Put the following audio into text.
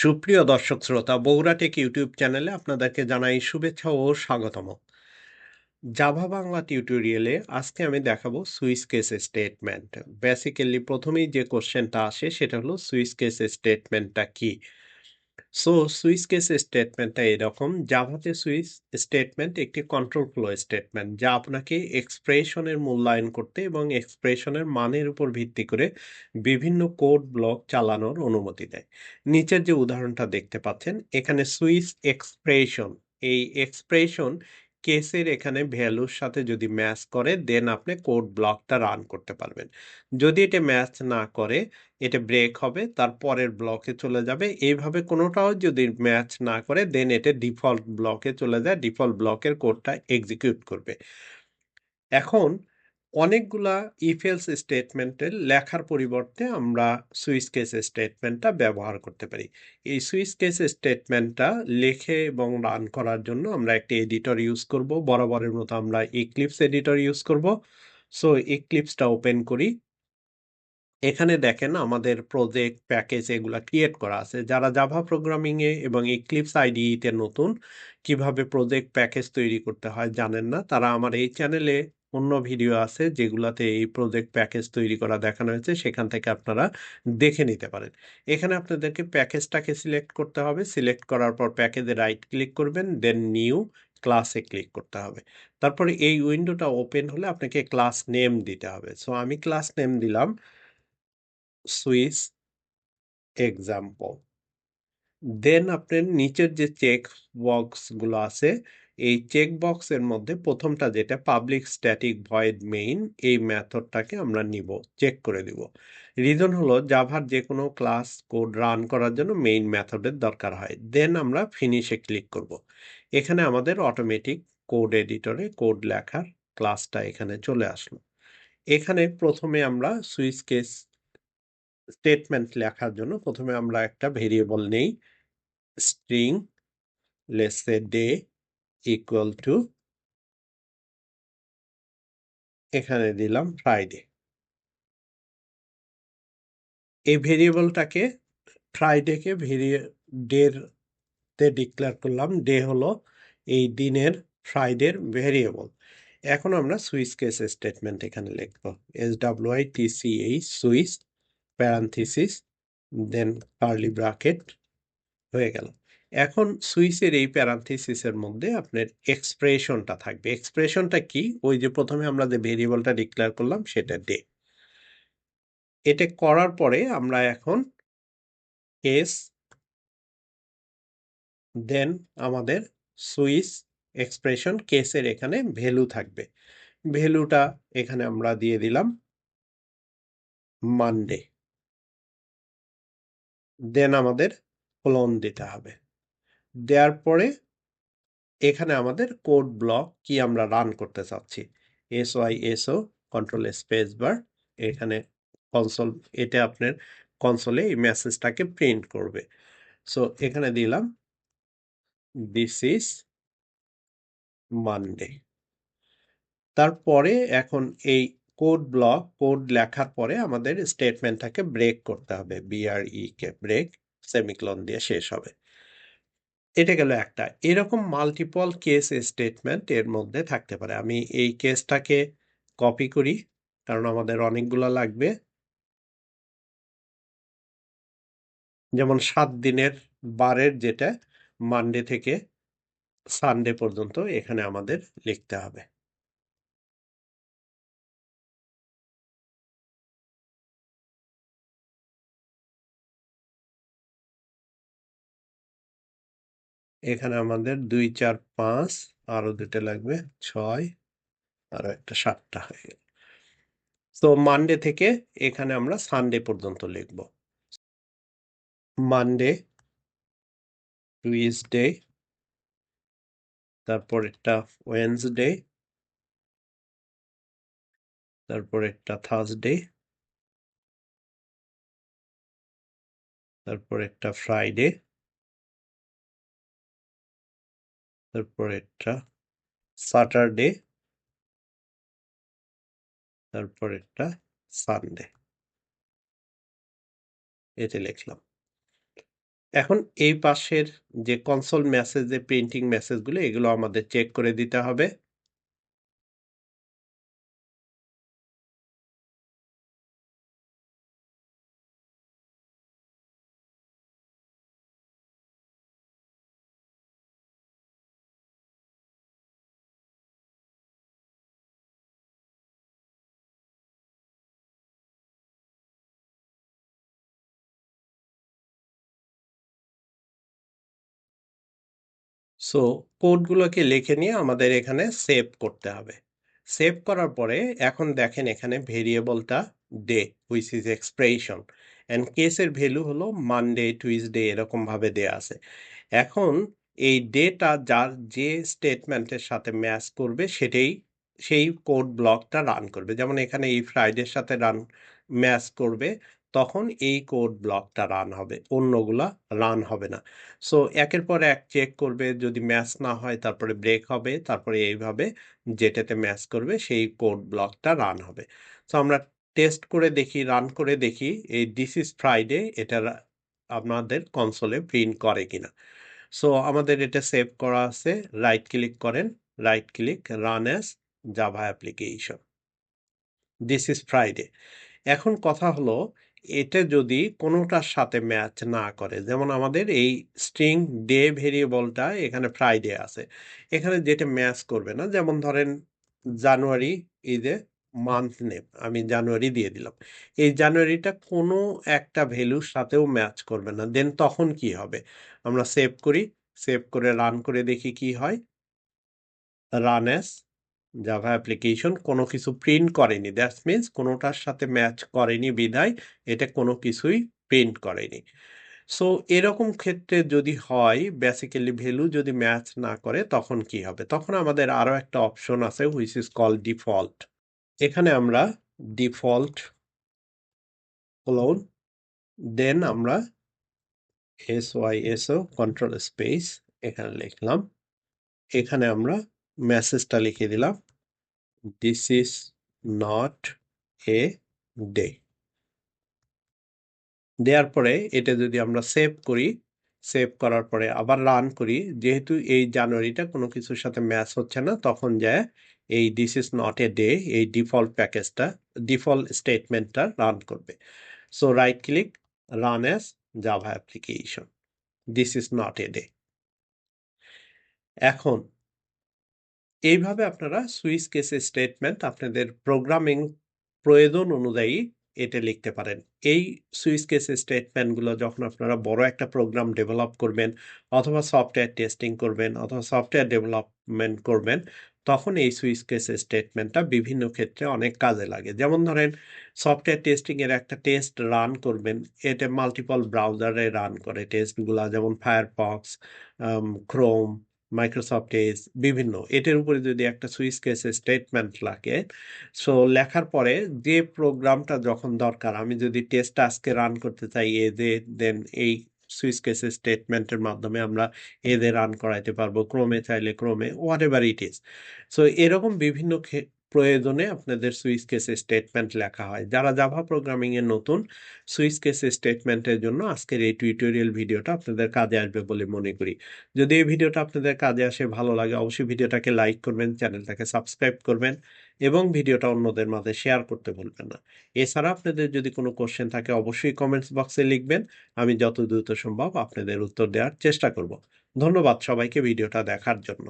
সুপ্রিয় দর্শক শ্রোতা, বগুড়া টেক ইউটিউব চ্যানেলে আপনাদেরকে জানাই শুভেচ্ছা ও স্বাগতম। জাভা বাংলা টিউটোরিয়ালে আজকে আমি দেখাবো সুইচ কেস স্টেটমেন্ট বেসিক্যালি প্রথমেই যে কোশ্চেনটা আসে সেটা হলো সুইচ কেস স্টেটমেন্টটা কি? সো সুইচ কেস স্টেটমেন্টটা এরকম। জাভাতে সুইচ স্টেটমেন্ট একটি কন্ট্রোল ফ্লো স্টেটমেন্ট যা আপনাকে এক্সপ্রেশনের মূল্যায়ন করতে এবং এক্সপ্রেশনের মানের উপর ভিত্তি করে বিভিন্ন কোড ব্লক চালানোর অনুমতি দেয়। নিচের যে উদাহরণটা দেখতে পাচ্ছেন, এখানে সুইচ এক্সপ্রেশন এই এক্সপ্রেশন কেসের এখানে ভ্যালুর সাথে যদি ম্যাচ করে, দেন আপনি কোড ব্লকটা রান করতে পারবেন। যদি এটা ম্যাচ না করে, এটা ব্রেক হবে, তার পরের ব্লকে চলে যাবে। এইভাবে কোনোটাও যদি ম্যাচ না করে, দেন এটা ডিফল্ট ব্লকে চলে যায়, ডিফল্ট ব্লকের কোডটা এক্সিকিউট করবে। এখন অনেকগুলা ইফেলস স্টেটমেন্টের লেখার পরিবর্তে আমরা সুইচ কেস স্টেটমেন্টটা ব্যবহার করতে পারি। এই সুইচ কেস স্টেটমেন্টটা লেখে এবং রান করার জন্য আমরা একটি এডিটর ইউজ করব। বরাবরের মতো আমরা ইক্লিপস এডিটর ইউজ করব। সো ইক্লিপসটা ওপেন করি। এখানে দেখেন আমাদের প্রজেক্ট প্যাকেজ এগুলা ক্রিয়েট করা আছে। যারা জাভা প্রোগ্রামিংয়ে এবং ইক্লিপস আইডিতে নতুন, কীভাবে প্রজেক্ট প্যাকেজ তৈরি করতে হয় জানেন না? তারা আমার এই চ্যানেলে অন্য ভিডিও আছে যেগুলাতে এই প্রজেক্ট প্যাকেজ তৈরি করা দেখানো হয়েছে, সেখান থেকে আপনারা দেখে নিতে পারেন। এখানে আপনাদেরকে প্যাকেজটাকে সিলেক্ট করতে হবে। সিলেক্ট করার পর প্যাকেজে রাইট ক্লিক করবেন দেন নিউ ক্লাসে ক্লিক করতে হবে। তারপরে এই উইন্ডোটা ওপেন হলে আপনাকে ক্লাস নেম দিতে হবে। সো আমি ক্লাস নেম দিলাম সুইচ এক্সাম্পল দেন আপনার নিচের যে চেক বক্সগুলো আছে এই চেক বক্সের মধ্যে প্রথমটা যেটা পাবলিক স্ট্যাটিক ভয়েড মেইন এই মেথডটাকে আমরা নিব চেক করে দিব। রিজন হলো জাভার যে কোনো ক্লাস কোড রান করার জন্য মেইন মেথডের দরকার হয়। দেন আমরা ফিনিশে ক্লিক করব। এখানে আমাদের অটোমেটিক কোড এডিটরে কোড লেখার ক্লাসটা এখানে চলে আসলো। এখানে প্রথমে আমরা সুইচ কেস স্টেটমেন্ট লেখার জন্য প্রথমে আমরা একটা ভেরিয়েবল নেই string let's say day equal to এখানে দিলাম ফ্রাইডে এই ভেরিয়েবলটাকে ফ্রাইডেকে ভেরিয়ে ডের তে ডিক্লেয়ার করলাম, ডে হলো এই দিনের ফ্রাইডের ভেরিয়েবল। এখন আমরা সুইচ কেস স্টেটমেন্ট এখানে লিখব। S W I T C H switch parenthesis then curly bracket হয়ে গেল। এখন সুইচের এই প্যারান্থিসিসের মধ্যে আপনার এক্সপ্রেশনটা থাকবে। এক্সপ্রেশনটা কি? ওই যে প্রথমে আমরা যে ভেরিয়েবলটা ডিক্লেয়ার করলাম, সেটা ডে এটা করার পরে আমরা এখন কেস দেন আমাদের সুইচ এক্সপ্রেশন কেসের এখানে ভ্যালু থাকবে। ভ্যালুটা এখানে আমরা দিয়ে দিলাম মানডে দেন আমাদের ক্লোন দিতে হবে। দেওয়ার পরে এখানে আমাদের কোড ব্লক কি আমরা রান করতে চাচ্ছি। S Y S O control space bar এখানে কনসোল এটা আপনার কনসোলে এই মেসেজটাকে প্রিন্ট করবে। সো এখানে দিলাম দিস ইজ মানডে তারপরে এখন এই কোড ব্লক, কোড লেখার পরে আমাদের স্টেটমেন্টটাকে ব্রেক করতে হবে বিআরই কে ব্রেক সেমিক্লন দিয়ে শেষ হবে। এটা গেল একটা। এরকম মাল্টিপল কেস স্টেটমেন্ট এর মধ্যে থাকতে পারে। আমি এই কেসটাকে কপি করি, কারণ আমাদের অনেকগুলো লাগবে। যেমন সাত দিনের বারের যেটা মানডে থেকে সানডে পর্যন্ত এখানে আমাদের লিখতে হবে। এখানে আমাদের দুই, চার, পাঁচ, আরও দুটো লাগবে, ছয়, আরও একটা সাতটা হয়ে গেল। তো মানডে থেকে এখানে আমরা সানডে পর্যন্ত লিখব। মানডে টুইসডে তারপর একটা ওয়েন্সডে তারপর একটা থার্সডে তারপর একটা ফ্রাইডে তারপর একটা স্যাটারডে তারপর একটা সানডে এতে লিখলাম এখন এই পাশের যে কনসোল মেসেজ যে প্রিন্টিং মেসেজগুলো এগুলো আমাদের চেক করে দিতে হবে। সো কোডগুলোকে লিখে নিয়ে আমাদের এখানে সেভ করতে হবে। সেভ করার পরে এখন দেখেন এখানে ভেরিয়েবলটা day which is expression and কেসের ভ্যালু হলো মানডে, টুইসডে এরকমভাবে দেয়া আছে। এখন এই ডেটা যার যে স্টেটমেন্টের সাথে ম্যাচ করবে সেটাই সেই কোড ব্লকটা রান করবে। যেমন এখানে এই ফ্রাইডের সাথে রান ম্যাচ করবে তখন এই কোড ব্লকটা রান হবে। অন্যগুলা রান হবে না। সো একের পর এক চেক করবে, যদি ম্যাচ না হয় তারপরে ব্রেক হবে, তারপরে এইভাবে যেটাতে ম্যাচ করবে সেই কোড ব্লকটা রান হবে। সো আমরা টেস্ট করে দেখি, রান করে দেখি, এই দিস ইজ ফ্রাইডে এটা আপনাদের কনসোলে প্রিন্ট করে কিনা। সো আমাদের এটা সেভ করা আছে রাইট ক্লিক করেন right click run as Java application this is Friday এখন কথা হলো এটা যদি কোনোটার সাথে ম্যাচ না করে, যেমন আমাদের এই স্ট্রিং ডে ভেরিয়েবলটা এখানে ফ্রাইডে আছে, এখানে যেটা ম্যাচ করবে না, যেমন ধরেন January is a month name, আমি জানুয়ারি দিয়ে দিলাম, এই জানুয়ারিটা কোনো একটা ভ্যালুর সাথেও ম্যাচ করবে না, দেন তখন কি হবে? আমরা সেভ করি, সেভ করে রান করে দেখি কি হয়, রান জাভা অ্যাপ্লিকেশন কোনো কিছু প্রিন্ট করেনি। দ্যাটস মিন্স কোনোটার সাথে ম্যাচ করেনি বিধায় এটা কোনো কিছুই প্রিন্ট করেনি। সো এরকম ক্ষেত্রে যদি হয় বেসিক্যালি ভ্যালু যদি ম্যাচ না করে, তখন কি হবে? তখন আমাদের আরও একটা অপশন আছে হুইচ ইজ কল ডিফল্ট এখানে আমরা ডিফল্ট ক্লোন দেন আমরা S Y S O control space এখানে লিখলাম। এখানে আমরা মেসেজটা লিখে দিলাম। This is not a day দেওয়ার পরে এটা যদি আমরা সেভ করি সেভ করার পরে আবার রান করি, যেহেতু এই জানুয়ারিটা কোনো কিছুর সাথে ম্যাচ হচ্ছে না, তখন যায় এই this is not a day এই ডিফল্ট প্যাকেজটা ডিফল্ট স্টেটমেন্টটা রান করবে। So right click run as Java application this is not a day এখন এইভাবে আপনারা সুইচ কেসে স্টেটমেন্ট আপনাদের প্রোগ্রামিং প্রয়োজন অনুযায়ী এটা লিখতে পারেন। এই সুইচ কেস স্টেটমেন্টগুলো যখন আপনারা বড় একটা প্রোগ্রাম ডেভেলপ করবেন অথবা সফটওয়্যার টেস্টিং করবেন অথবা সফটওয়্যার ডেভেলপমেন্ট করবেন, তখন এই সুইচ কেস স্টেটমেন্টটা বিভিন্ন ক্ষেত্রে অনেক কাজে লাগে। যেমন ধরেন সফটওয়্যার টেস্টিংয়ের একটা টেস্ট রান করবেন, এটা মাল্টিপল ব্রাউজারে রান করে টেস্টগুলো যেমন ফায়ারফক্স ক্রোম মাইক্রোসফট এজ বিভিন্ন। এটার উপরে যদি একটা সুইচ কেস স্টেটমেন্ট লাগে সো লেখার পরে যে প্রোগ্রামটা যখন দরকার, আমি যদি টেস্ট আজকে রান করতে চাই, এ দেন এই সুইচ কেস স্টেটমেন্টের মাধ্যমে আমরা এদের রান করাইতে পারব, ক্রমে চাইলে ক্রমে whatever it is so এরকম বিভিন্ন প্রয়োজনে আপনাদের সুইচ কেস স্টেটমেন্ট লেখা হয়। যারা জাভা প্রোগ্রামিংয়ে নতুন, সুইচ কেস স্টেটমেন্টের জন্য আজকের এই টিউটোরিয়াল ভিডিওটা আপনাদের কাজে আসবে বলে মনে করি। যদি এই ভিডিওটা আপনাদের কাজে আসে, ভালো লাগে, অবশ্যই ভিডিওটাকে লাইক করবেন, চ্যানেলটাকে সাবস্ক্রাইব করবেন এবং ভিডিওটা অন্যদের মাঝে শেয়ার করতে ভুলবেন না। এছাড়া আপনাদের যদি কোনো কোশ্চেন থাকে, অবশ্যই কমেন্টস বক্সে লিখবেন। আমি যত দ্রুত সম্ভব আপনাদের উত্তর দেওয়ার চেষ্টা করব। ধন্যবাদ সবাইকে ভিডিওটা দেখার জন্য।